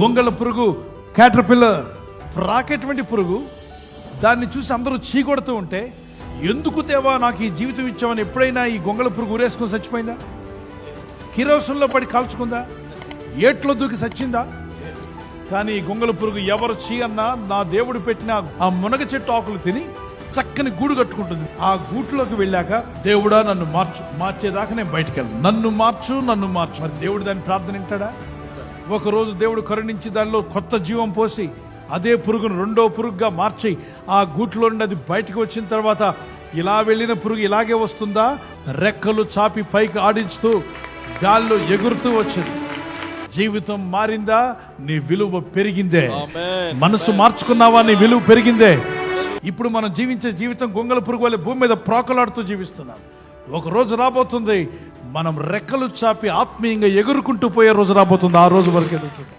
గొంగళ పురుగు క్యాటర్పిల్లర్ రాకేటువంటి పురుగు. దాన్ని చూసి అందరూ చీకొడుతూ ఉంటే ఎందుకు దేవా నాకు ఈ జీవితం ఇచ్చామని ఎప్పుడైనా ఈ గొంగళ పురుగు ఊరేసుకొని చచ్చిపోయిందా? కిరోసంలో పడి కాల్చుకుందా? ఏట్లో దూకి చచ్చిందా కానీ ఈ గొంగళ పురుగు ఎవరు చీ అన్నా నా దేవుడు పెట్టిన ఆ మునగ చెట్టు ఆకులు తిని చక్కని గూడు కట్టుకుంటుంది. ఆ గూట్లోకి వెళ్ళాక దేవుడా నన్ను మార్చు. మార్చేదాకా నేను బయటికి నన్ను మార్చు నన్ను మార్చు. మరి దేవుడు దాని ప్రార్థన వింటాడా? ఒక రోజు దేవుడు కరుణించి దానిలో కొత్త జీవం పోసి అదే పురుగును రెండో పురుగుగా మార్చి ఆ గూట్లో నుండి అది బయటకు వచ్చిన తర్వాత ఇలా వెళ్ళిన పురుగు ఇలాగే వస్తుందా? రెక్కలు చాపి పైకి ఆడించుతూ గాల్లో ఎగురుతూ వచ్చింది. జీవితం మారిందా? నీ విలువ పెరిగిందే. మనసు మార్చుకున్నావా? నీ విలువ పెరిగిందే. ఇప్పుడు మనం జీవించే జీవితం గొంగల పురుగు వల్ల భూమి మీద ప్రోకలాడుతూ జీవిస్తున్నాం. ఒక రోజు రాబోతుంది. మనం రెక్కలు చాపి ఆత్మీయంగా ఎగురుకుంటూ పోయే రోజు రాబోతుంది. ఆ రోజు వరకు ఎదుగుతుంది